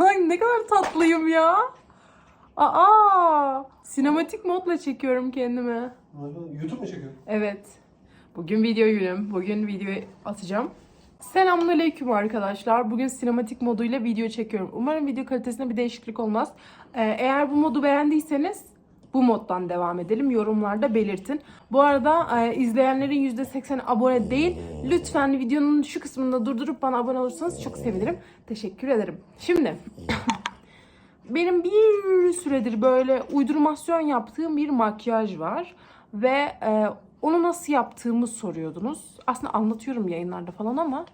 Ay ne kadar tatlıyım ya. Aa, sinematik modla çekiyorum kendimi. YouTube mu çekiyorsun? Evet. Bugün video günüm. Bugün video atacağım. Selamünaleyküm arkadaşlar. Bugün sinematik moduyla video çekiyorum. Umarım video kalitesinde bir değişiklik olmaz. Ee, eğer bu modu beğendiyseniz bu moddan devam edelim. Yorumlarda belirtin. Bu arada e, izleyenlerin %80'i abone değil. Lütfen videonun şu kısmında durdurup bana abone olursanız çok sevinirim. Teşekkür ederim. Şimdi benim bir süredir böyle uydurmasyon yaptığım bir makyaj var. Ve e, onu nasıl yaptığımı soruyordunuz. Aslında anlatıyorum yayınlarda falan ama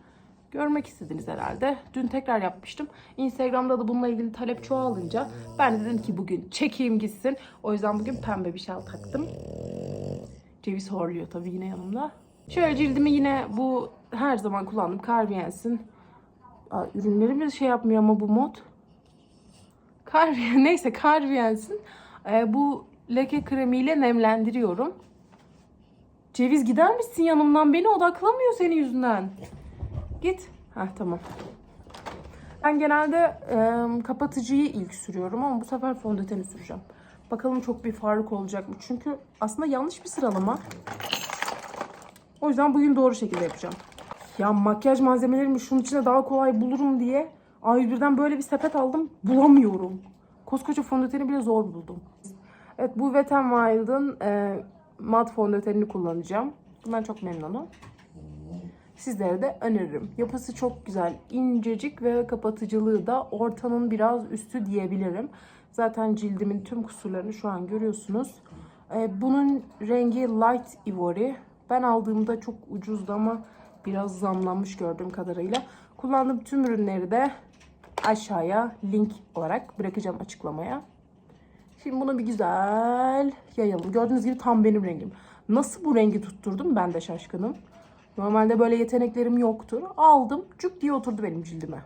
görmek istediniz herhalde. Dün tekrar yapmıştım. Instagram'da da bununla ilgili talep çoğalınca ben de dedim ki bugün çekeyim gitsin. O yüzden bugün pembe bir şal taktım. Ceviz horluyor tabii yine yanımda. Şöyle cildimi yine bu her zaman kullandığım Carviens'in Aa, ürünleri mi şey yapmıyor ama bu mod. Carvien, neyse Carviens'in e, bu leke kremiyle nemlendiriyorum. Ceviz gider misin yanımdan? Beni odaklamıyor senin yüzünden. Git. Heh tamam. Ben genelde e, kapatıcıyı ilk sürüyorum ama bu sefer fondöteni süreceğim. Bakalım çok bir fark olacak mı? Çünkü aslında yanlış bir sıralama. O yüzden bugün doğru şekilde yapacağım. Ya makyaj malzemelerimi şunun içine daha kolay bulurum diye A101'den böyle bir sepet aldım. Bulamıyorum. Koskoca fondöteni bile zor buldum. Evet bu Wet n Wild'ın e, mat fondötenini kullanacağım. Bundan çok memnunum. Sizlere de öneririm. Yapısı çok güzel. incecik ve kapatıcılığı da ortanın biraz üstü diyebilirim. Zaten cildimin tüm kusurlarını şu an görüyorsunuz. Ee, bunun rengi Light Ivory. Ben aldığımda çok ucuzdu ama biraz zamlanmış gördüğüm kadarıyla. Kullandığım tüm ürünleri de aşağıya link olarak bırakacağım açıklamaya. Şimdi bunu bir güzel yayalım. Gördüğünüz gibi tam benim rengim. Nasıl bu rengi tutturdum ben de şaşkınım. Normalde böyle yeteneklerim yoktur. Aldım cuk diye oturdu benim cildime.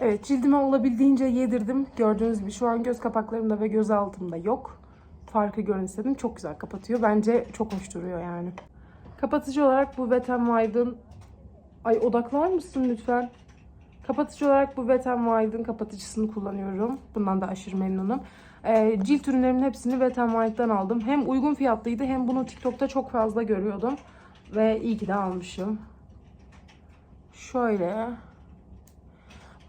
Evet cildime olabildiğince yedirdim. Gördüğünüz gibi şu an göz kapaklarımda ve göz altımda yok. Farkı görün istedim. Çok güzel kapatıyor. Bence çok hoş duruyor yani. Kapatıcı olarak bu Wet n Wild'ın... Ay odaklar mısın lütfen? Kapatıcı olarak bu Wet n Wild'ın kapatıcısını kullanıyorum. Bundan da aşırı memnunum. Ee, cilt ürünlerimin hepsini Wet n Wild'dan aldım. Hem uygun fiyatlıydı hem bunu TikTok'ta çok fazla görüyordum. Ve iyi ki de almışım. Şöyle.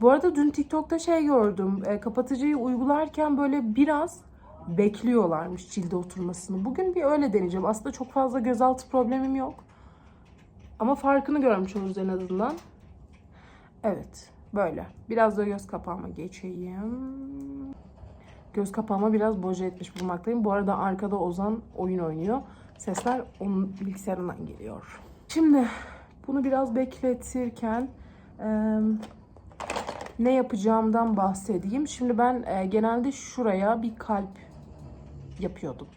Bu arada dün TikTok'ta şey gördüm. E, kapatıcıyı uygularken böyle biraz bekliyorlarmış cilde oturmasını. Bugün bir öyle deneyeceğim. Aslında çok fazla gözaltı problemim yok. Ama farkını görmüş oluruz en azından. Evet. Böyle. Biraz da göz kapağıma geçeyim. Göz kapağıma biraz boca etmiş bulmaktayım. Bu arada arkada Ozan oyun oynuyor. Sesler onun bilgisayarından geliyor. Şimdi bunu biraz bekletirken e, ne yapacağımdan bahsedeyim. Şimdi ben e, genelde şuraya bir kalp yapıyordum.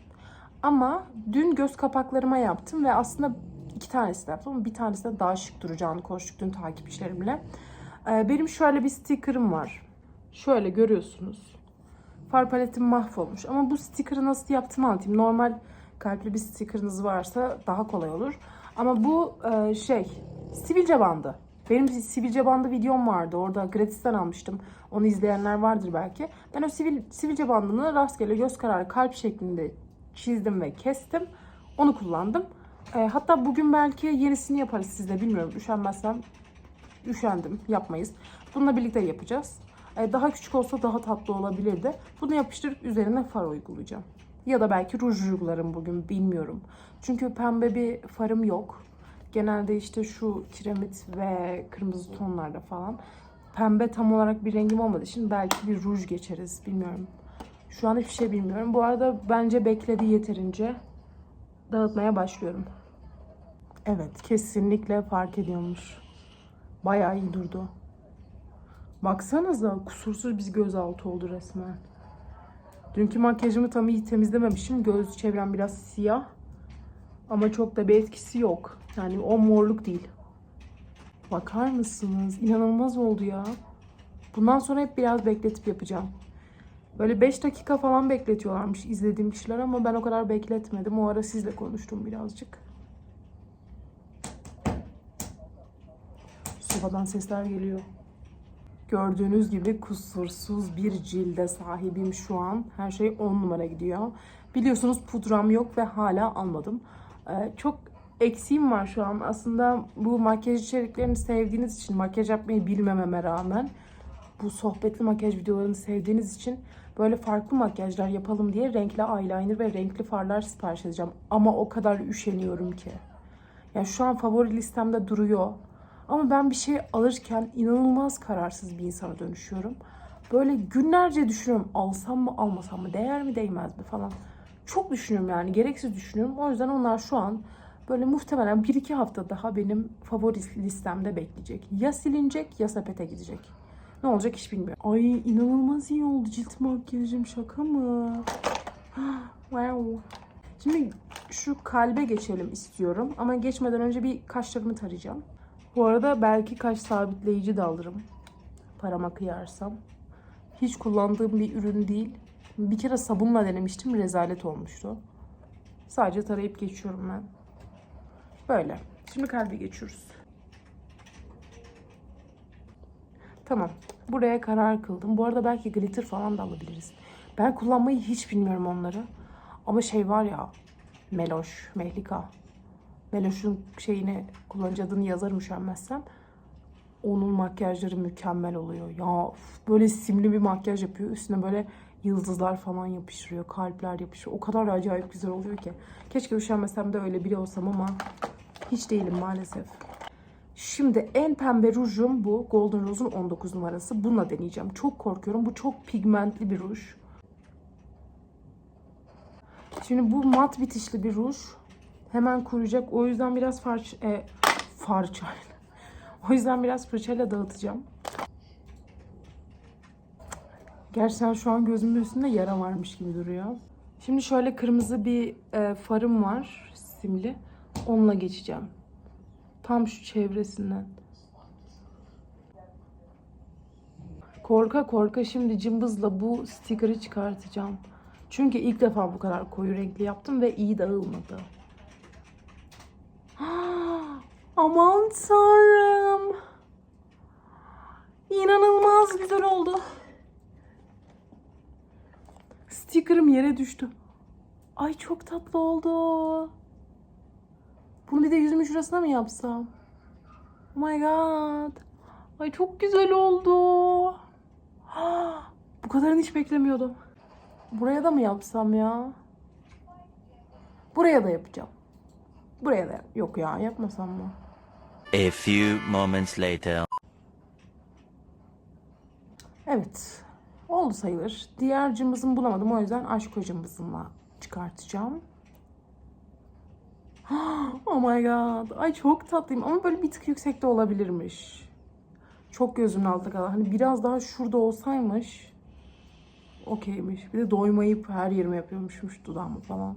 Ama dün göz kapaklarıma yaptım ve aslında iki tanesi de yaptım bir tanesi de daha şık duracağını konuştuk dün takipçilerimle. E, benim şöyle bir sticker'ım var. Şöyle görüyorsunuz. Far paletim mahvolmuş. Ama bu sticker'ı nasıl yaptığımı anlatayım. Normal kalpli bir sticker'ınız varsa daha kolay olur. Ama bu e, şey sivilce bandı. Benim sivilce bandı videom vardı. Orada gratisten almıştım. Onu izleyenler vardır belki. Ben o sivil, sivilce bandını rastgele göz kararı kalp şeklinde çizdim ve kestim. Onu kullandım. E, hatta bugün belki yenisini yaparız sizle bilmiyorum. Üşenmezsem üşendim. Yapmayız. Bununla birlikte yapacağız. E, daha küçük olsa daha tatlı olabilirdi. Bunu yapıştırıp üzerine far uygulayacağım. Ya da belki ruj uygularım bugün bilmiyorum. Çünkü pembe bir farım yok. Genelde işte şu kiremit ve kırmızı tonlarda falan. Pembe tam olarak bir rengim olmadığı için belki bir ruj geçeriz bilmiyorum. Şu an hiçbir şey bilmiyorum. Bu arada bence bekledi yeterince. Dağıtmaya başlıyorum. Evet kesinlikle fark ediyormuş. Bayağı iyi durdu. Baksanıza kusursuz bir gözaltı oldu resmen. Dünkü makyajımı tam iyi temizlememişim. Göz çevrem biraz siyah. Ama çok da bir etkisi yok. Yani o morluk değil. Bakar mısınız? İnanılmaz oldu ya. Bundan sonra hep biraz bekletip yapacağım. Böyle 5 dakika falan bekletiyorlarmış izlediğim kişiler ama ben o kadar bekletmedim. O ara sizle konuştum birazcık. Sobadan sesler geliyor. Gördüğünüz gibi kusursuz bir cilde sahibim şu an. Her şey 10 numara gidiyor. Biliyorsunuz pudram yok ve hala almadım. Ee, çok eksiğim var şu an. Aslında bu makyaj içeriklerini sevdiğiniz için, makyaj yapmayı bilmememe rağmen bu sohbetli makyaj videolarını sevdiğiniz için böyle farklı makyajlar yapalım diye renkli eyeliner ve renkli farlar sipariş edeceğim. Ama o kadar üşeniyorum ki. Yani şu an favori listemde duruyor. Ama ben bir şey alırken inanılmaz kararsız bir insana dönüşüyorum. Böyle günlerce düşünüyorum alsam mı almasam mı değer mi değmez mi falan. Çok düşünüyorum yani gereksiz düşünüyorum. O yüzden onlar şu an böyle muhtemelen 1-2 hafta daha benim favori listemde bekleyecek. Ya silinecek ya sepete gidecek. Ne olacak hiç bilmiyorum. Ay inanılmaz iyi oldu cilt makyajım şaka mı? wow. Şimdi şu kalbe geçelim istiyorum. Ama geçmeden önce bir kaşlarımı tarayacağım. Bu arada belki kaş sabitleyici de alırım. Parama kıyarsam. Hiç kullandığım bir ürün değil. Bir kere sabunla denemiştim. Rezalet olmuştu. Sadece tarayıp geçiyorum ben. Böyle. Şimdi kalbe geçiyoruz. Tamam. Buraya karar kıldım. Bu arada belki glitter falan da alabiliriz. Ben kullanmayı hiç bilmiyorum onları. Ama şey var ya. Meloş, Mehlika. Meloş'un şeyini kullanıcı adını yazarım üşenmezsem. Onun makyajları mükemmel oluyor. Ya böyle simli bir makyaj yapıyor. Üstüne böyle yıldızlar falan yapıştırıyor. Kalpler yapıştırıyor. O kadar acayip güzel oluyor ki. Keşke üşenmesem de öyle biri olsam ama hiç değilim maalesef. Şimdi en pembe rujum bu. Golden Rose'un 19 numarası. Bununla deneyeceğim. Çok korkuyorum. Bu çok pigmentli bir ruj. Şimdi bu mat bitişli bir ruj. Hemen kuruyacak. O yüzden biraz farç, e, farçayla. O yüzden biraz fırçayla dağıtacağım. Gerçekten şu an gözümün üstünde yara varmış gibi duruyor. Şimdi şöyle kırmızı bir e, farım var. Simli. Onunla geçeceğim. Tam şu çevresinden. Korka korka şimdi cımbızla bu sticker'ı çıkartacağım. Çünkü ilk defa bu kadar koyu renkli yaptım ve iyi dağılmadı. Aman tanrım. İnanılmaz güzel oldu. Sticker'ım yere düştü. Ay çok tatlı oldu. Bunu bir de yüzümün şurasına mı yapsam? Oh my god. Ay çok güzel oldu. Bu kadarını hiç beklemiyordum. Buraya da mı yapsam ya? Buraya da yapacağım. Buraya da yok ya yapmasam mı? A few moments later. Evet. Oldu sayılır. Diğer cımbızımı bulamadım. O yüzden aşk cımbızımla çıkartacağım. Oh my god. Ay çok tatlıyım ama böyle bir tık yüksekte olabilirmiş. Çok gözümün altında kaldı. Hani biraz daha şurada olsaymış okeymiş. Bir de doymayıp her yerime yapıyormuşmuş dudağımı falan.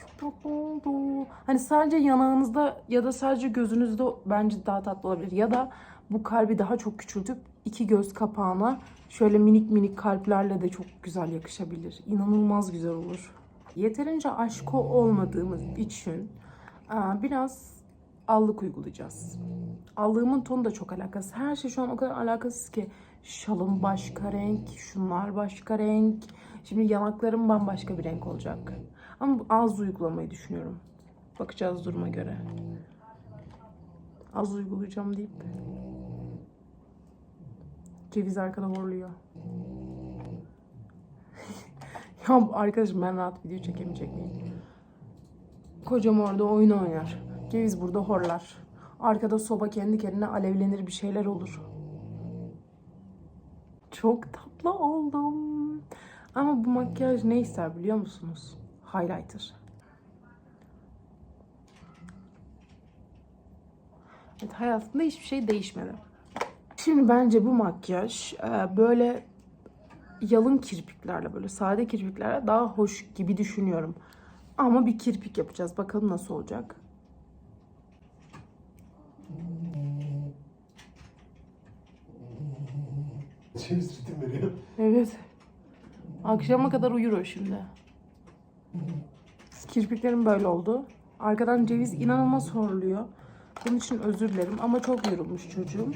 Çok tatlı oldu. Hani sadece yanağınızda ya da sadece gözünüzde bence daha tatlı olabilir. Ya da bu kalbi daha çok küçültüp iki göz kapağına şöyle minik minik kalplerle de çok güzel yakışabilir. İnanılmaz güzel olur. Yeterince aşko olmadığımız için biraz allık uygulayacağız. Allığımın tonu da çok alakası. Her şey şu an o kadar alakasız ki. Şalım başka renk, şunlar başka renk. Şimdi yanaklarım bambaşka bir renk olacak. Ama az uygulamayı düşünüyorum. Bakacağız duruma göre. Az uygulayacağım deyip. Ceviz arkada horluyor. ya arkadaşım ben rahat video çekemeyecek miyim? Kocam orada oyun oynar. Ceviz burada horlar. Arkada soba kendi kendine alevlenir bir şeyler olur. Çok tatlı oldum. Ama bu makyaj ne ister biliyor musunuz? Highlighter. Evet, hayatımda hiçbir şey değişmedi. Şimdi bence bu makyaj e, böyle yalın kirpiklerle böyle sade kirpiklerle daha hoş gibi düşünüyorum. Ama bir kirpik yapacağız. Bakalım nasıl olacak. Ceviz ritim veriyor. Evet. Akşama kadar uyur o şimdi. Kirpiklerim böyle oldu. Arkadan ceviz inanılmaz horluyor. Bunun için özür dilerim ama çok yorulmuş çocuğum.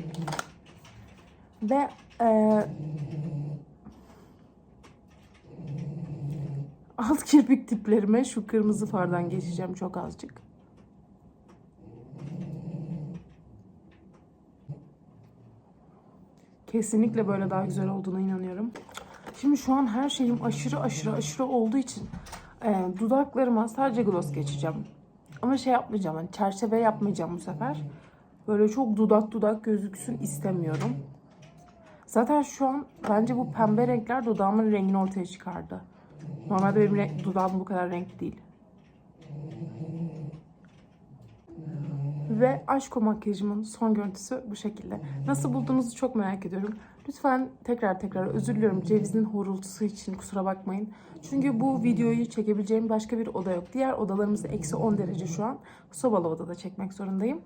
Ve e, alt kirpik tiplerime şu kırmızı fardan geçeceğim çok azıcık. Kesinlikle böyle daha güzel olduğuna inanıyorum. Şimdi şu an her şeyim aşırı aşırı aşırı olduğu için e, dudaklarıma sadece gloss geçeceğim. Ama şey yapmayacağım, hani çerçeve yapmayacağım bu sefer. Böyle çok dudak dudak gözüksün istemiyorum. Zaten şu an bence bu pembe renkler dudağımın rengini ortaya çıkardı. Normalde benim renk, dudağım bu kadar renkli değil. Ve aşko makyajımın son görüntüsü bu şekilde. Nasıl bulduğunuzu çok merak ediyorum. Lütfen tekrar tekrar özür diliyorum cevizin horultusu için kusura bakmayın. Çünkü bu videoyu çekebileceğim başka bir oda yok. Diğer odalarımız da eksi 10 derece şu an. Sobalı odada çekmek zorundayım.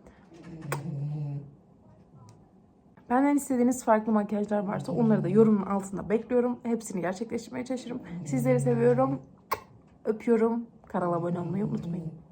Benden istediğiniz farklı makyajlar varsa onları da yorumun altında bekliyorum. Hepsini gerçekleştirmeye çalışırım. Sizleri seviyorum. Öpüyorum. Kanala abone olmayı unutmayın.